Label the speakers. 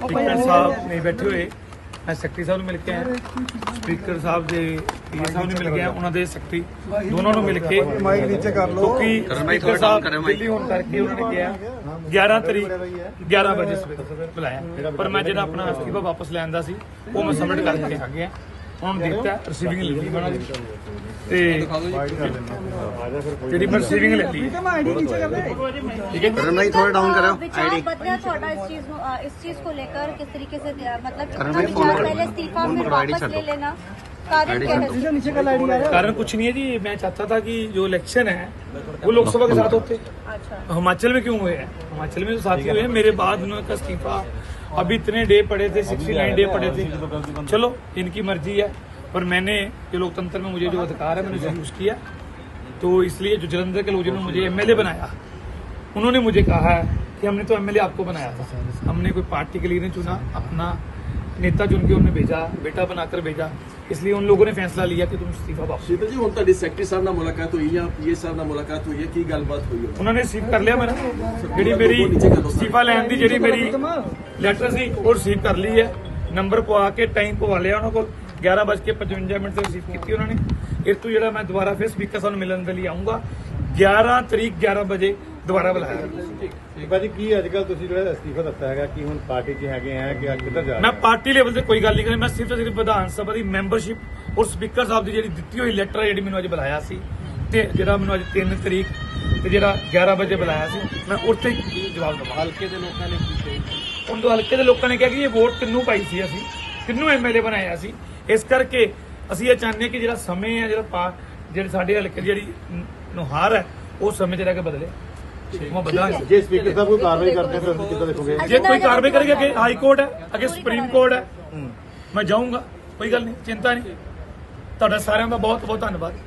Speaker 1: Speaker ਸਾਹਿਬ ਨਹੀਂ ਬੈਠੇ ਹੋਏ। ਮੈਂ ਸੈਕਟਰੀ ਸਾਹਿਬ ਨੂੰ ਮਿਲ ਕੇ ਆਇਆ। ਸਪੀਕਰ ਸਾਹਿਬ ਦੇ ਪੀਏ ਸਾਹਿਬ ਨੂੰ ਮਿਲ ਗਿਆ ਉਹਨਾਂ ਦੇ ਸੈਕਟਰੀ ਦੋਨਾਂ ਨੂੰ ਮਿਲ ਕੇ।
Speaker 2: ਮਾਈਕ ਨੀਚੇ ਕਰ ਲਓ।
Speaker 1: ਕਿਉਂਕਿ ਸਪੀਕਰ ਸਾਹਿਬ ਦਿੱਲੀ ਹੋਣ ਕਰਕੇ ਉਹਨਾਂ ਨੇ ਕਿਹਾ 11 ਤਰੀਕ 11 ਵਜੇ ਸਵੇਰੇ ਬੁਲਾਇਆ। ਪਰ ਮੈਂ ਜਿਹੜਾ ਆਪਣਾ ਅਸਤੀਫਾ ਵਾਪਸ ਲੈਣ ਦਾ ਸੀ ਉਹ ਮੈਂ ਸਬਮਿਟ ਕਰਕੇ ਆ ਗਿਆ। ਉਹਨਾਂ ਨੂੰ ਦਿੱਤਾ ਰਿਸੀਵਿੰਗ ਲੈ ਲਈ ਮੈਂ ਉਹਨਾਂ ਦੀ ਤੇ ਜਿਹੜੀ ਮੈਂ ਰਿਸੀਵਿੰਗ ਲੈ ਲਈ ਠੀਕ ਹੈ
Speaker 3: करण भाई थोड़ा डाउन करो
Speaker 4: विचार
Speaker 3: आईडी
Speaker 4: बदला थोड़ा इस चीज को- अ, इस चीज को लेकर किस तरीके से दिया मतलब
Speaker 3: करण
Speaker 4: कितना
Speaker 3: भाई, फोन
Speaker 4: विचार
Speaker 3: करो।
Speaker 4: पहले इस्तीफा
Speaker 3: फोन
Speaker 4: फिर
Speaker 3: करो, आईडी
Speaker 4: वापस ले
Speaker 3: छाटो।
Speaker 4: लेना कारण
Speaker 3: आईडी
Speaker 4: क्या
Speaker 3: छाटो।
Speaker 4: है
Speaker 1: कारण कुछ नहीं है जी मैं चाहता था कि जो इलेक्शन है वो लोकसभा के साथ होते
Speaker 4: अच्छा
Speaker 1: हिमाचल में क्यों हुए हैं हिमाचल में तो साथी हुए हैं मेरे बाद उन्होंने का इस्तीफा अभी इतने डे पड़े थे सिक्सटी नाइन डे पड़े थे चलो इनकी मर्जी है पर मैंने जो लोकतंत्र में मुझे जो अधिकार है मैंने उसे यूज किया तो इसलिए जो जलंधर के लोग जिन्होंने मुझे एमएलए बनाया उन्होंने मुझे कहा है कि हमने तो एमएलए आपको बनाया था हमने कोई पार्टी के लिए नहीं चुना अपना नेता चुन के उन्हें भेजा बेटा बनाकर भेजा इसलिए उन लोगों ने फैसला लिया कि तुम इस्तीफा वापस
Speaker 5: ਸ਼ੀਤਲ ਜੀ ਹੁਣ ਤੁਹਾਡੀ ਸੈਕਟਰੀ ਸਾਹਿਬ ਨਾਲ ਮੁਲਾਕਾਤ ਹੋਈ ਜਾਂ ਪੀਏ ਸਾਹਿਬ ਨਾਲ ਮੁਲਾਕਾਤ ਹੋਈ ਹੈ ਕੀ ਗੱਲਬਾਤ ਹੋਈ ਹੈ
Speaker 1: ਉਹਨਾਂ ਨੇ ਰਿਸੀਵ ਕਰ ਲਿਆ ਮੇਰਾ ਜਿਹੜੀ ਮੇਰੀ ਅਸਤੀਫਾ ਲੈਣ ਦੀ ਜਿਹੜੀ ਮੇਰੀ ਲੈਟਰ ਸੀ ਉਹ ਰਿਸੀਵ ਕਰ ਲਈ ਹੈ। ਨੰਬਰ ਪਵਾ ਕੇ ਟਾਈਮ ਪਵਾ ਲਿਆ ਉਹਨਾਂ ਕੋਲ। 11:55 ਮਿੰਟ ਤੇ ਰਿਸੀਵ ਕੀਤੀ ਉਹਨਾਂ ਨੇ। ਇਸ ਤੋਂ ਜਿਹੜਾ ਮੈਂ ਦੁਬਾਰਾ ਫਿਰ ਸਪੀਕਰ ਸਾਹਿਬ ਨੂੰ ਮਿਲਣ ਦੇ ਲਈ ਆਉਂਗਾ 11 ਤਰੀਕ 11 ਵਜੇ ਦੁਬਾਰਾ ਬੁਲਾਇਆ।
Speaker 2: ਭਾਜੀ ਕੀ ਅੱਜ ਕੱਲ ਤੁਸੀਂ ਜਿਹੜਾ ਅਸਤੀਫਾ ਦਿੱਤਾ ਹੈਗਾ ਕਿ ਹੁਣ ਪਾਰਟੀ 'ਚ ਹੈਗੇ ਆ ਕਿ ਅੱਜ ਕਿੱਧਰ ਜਾ
Speaker 1: ਮੈਂ ਪਾਰਟੀ ਲੈਵਲ ਤੇ ਕੋਈ ਗੱਲ ਨਹੀਂ ਕਰੀ ਮੈਂ ਸਿਰਫ ਤੇ ਸਿਰਫ ਵਿਧਾਨ ਸਭਾ ਦੀ ਮੈਂਬਰਸ਼ਿਪ ਔਰ ਸਪੀਕਰ ਸਾਹਿਬ ਦੀ ਜਿਹੜੀ ਦਿੱਤੀ ਹੋਈ ਲੈਟਰ ਹੈ ਜਿਹੜੀ ਮੈਨੂੰ ਅੱਜ ਬੁਲਾਇਆ ਸੀ। ਤੇ ਜਿਹੜਾ ਮੈਨੂੰ ਅੱਜ 3 ਤਰੀਕ ਤੇ ਜਿਹੜਾ 11 ਵਜੇ ਬੁਲਾਇਆ ਸੀ ਮੈਂ ਉੱਥੇ ਹੀ ਜਵਾਬ ਦਵਾਂ ਹਲਕੇ ਦੇ ਲੋਕਾਂ ਨੇ ਕੀ ਕਿਹਾ? ਹਲਕੇ ਦੇ ਲੋਕਾਂ ਨੇ ਕਿਹਾ ਕਿ ਇਹ ਵੋਟ ਤਿੰਨੋਂ ਪਾਈ ਸੀ ਅਸੀਂ? ਤਿੰਨੋਂ ਐਮਐਲਏ ਬਣਾਇਆ ਸੀ? ਇਸ ਕਰਕੇ ਅਸੀਂ ਇਹ ਚਾਹੁੰਦੇ ਹਾਂ ਕਿ ਜਿਹੜਾ ਸਮੇਂ ਹੈ ਜਿਹੜਾ ਪਾ ਜਿਹੜੇ ਸਾਡੇ ਹਲਕੇ ਦੀ ਜਿਹੜੀ ਨੁਹਾਰ ਹੈ ਉਹ ਸਮੇਂ ਚ ਰਹਿ ਕੇ ਬਦਲੇ।
Speaker 2: ਜੇ ਸਪੀਕਰ ਸਾਹਿਬ ਕੋਈ ਕਾਰਵਾਈ ਕਰਦੇ ਫਿਰ ਕਿੱਦਾਂ ਦੇਖੋਗੇ?
Speaker 1: ਜੇ ਕੋਈ ਕਾਰਵਾਈ ਕਰੇਗਾ ਕਿ ਹਾਈ ਕੋਰਟ ਹੈ ਅੱਗੇ ਸੁਪਰੀਮ ਕੋਰਟ ਹੈ। ਮੈਂ ਜਾਊਂਗਾ ਕੋਈ ਗੱਲ ਨਹੀਂ ਚਿੰਤਾ ਨਹੀਂ। ਤੁਹਾਡਾ ਸਾਰਿਆਂ ਦਾ ਬਹੁਤ ਬਹੁਤ ਧੰਨਵਾਦ।